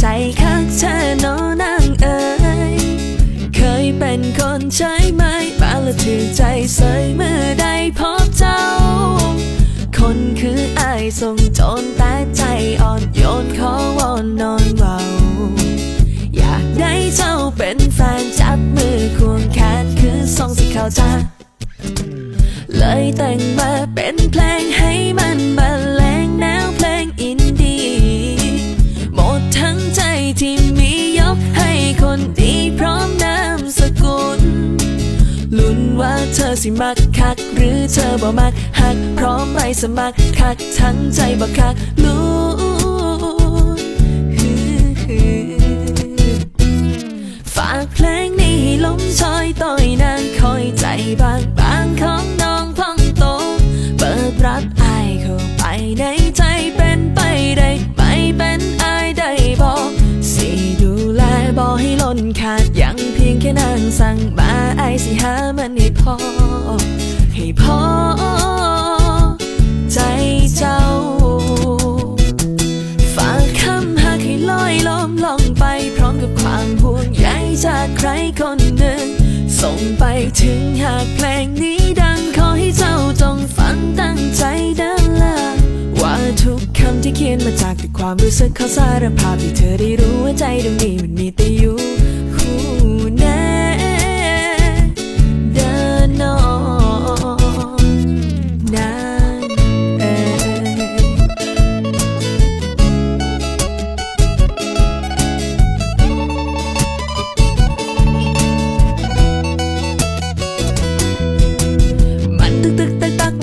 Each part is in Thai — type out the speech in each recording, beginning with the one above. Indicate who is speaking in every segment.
Speaker 1: ใจข้างเธอโนนางเอ๋ยเคยเป็นคนใช้ไม้มาและถือใจส่เมื่อได้พบเจ้า คนคืออายส่งจน โยนขอวอนนอนเบาอยากได้เจ้าเป็นแฟนจับมือควงแขนคือส่งสิเข้าใจเลยแต่งมาเป็นเพลงให้มันบรรเลงแนวเพลงอินดี้หมดทั้งใจที่มียกให้คนดีพร้อมนามสกุล ลุ้นว่าเธอสิมักคัก หรือเธอบ่มักหัก พร้อมไปสมัครคักทั้งใจบ่คักลุ้ ขาดยังเพียงแค่นางสั่งมาไอสิหามันให้พอ ให้พอ ใจเจ้า ฝากคำหากให้ลอยล้มลองไป พร้อมกับความห่วงใยจากใครคนหนึ่ง ส่งไปถึงหากเพลงนี้ดังขอให้เจ้าจงฟังตั้งใจเดินละว่าทุกคำที่เขียนมาจากแต่ความรู้สึกเขาสารภาพให้เธอได้รู้ว่าใจตรงนี้มันมีแต่อยู่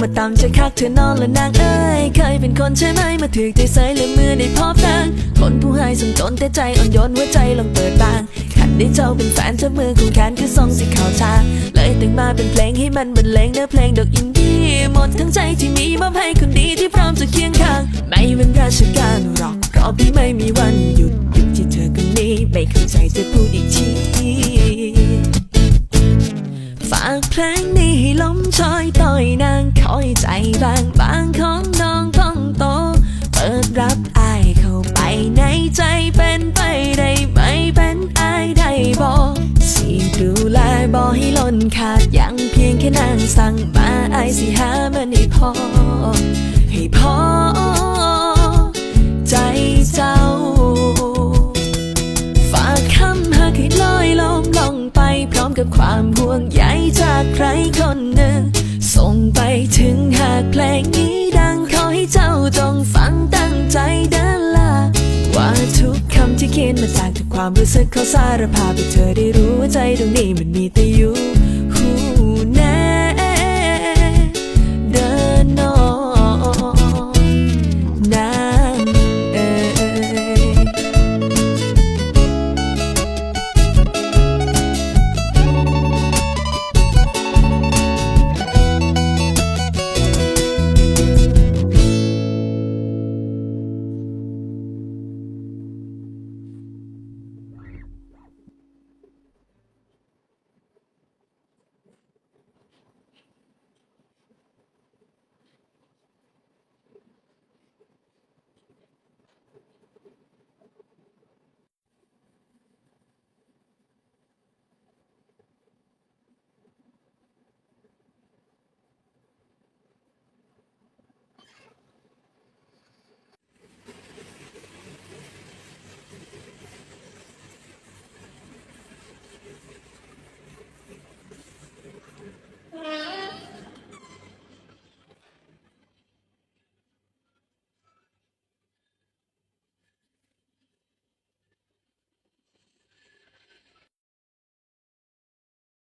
Speaker 1: มาตามใจคักเธอนอนและนางเอ้ยเคยเป็นคนใช่ไหมมาถือใจใส่เลยมือได้พบนางคนผู้ให้สมจนแต่ใจอ่อนโยนหัวใจลองเปิดบางขันได้เจ้าเป็นแฟนเจ้ามือของแขนคือซองสีขาวชา เลยแต่งมาเป็นเพลงให้มันบรรเลงเนื้อเพลงดอกอินดี้หมดทั้งใจที่มีมอบให้คนดีที่พร้อมจะเคียงข้าง ไม่เป็นราชการหรอกเพราะพี่ไม่มีวันหยุดหยุดที่เธอคนนี้ไม่เข้าใจจะพูดอีกทีฝากเพลงนี้ให้ล้มชอยต่อยนางค อยใจบางบางของน้องพองโต เปิดรับอายเข้าไปในใจเป็นไปได้ไหมเป็นอายได้บอกสิดูแลบอกให้ล้นขาดยังเพียงแค่นางสั่งมาอายสิหามันให้พอ ให้พอ ใจเจ้า ความรู้สึกเขาสารภาพให้เธอได้รู้ว่าใจตรงนี้มันมีแต่อยู่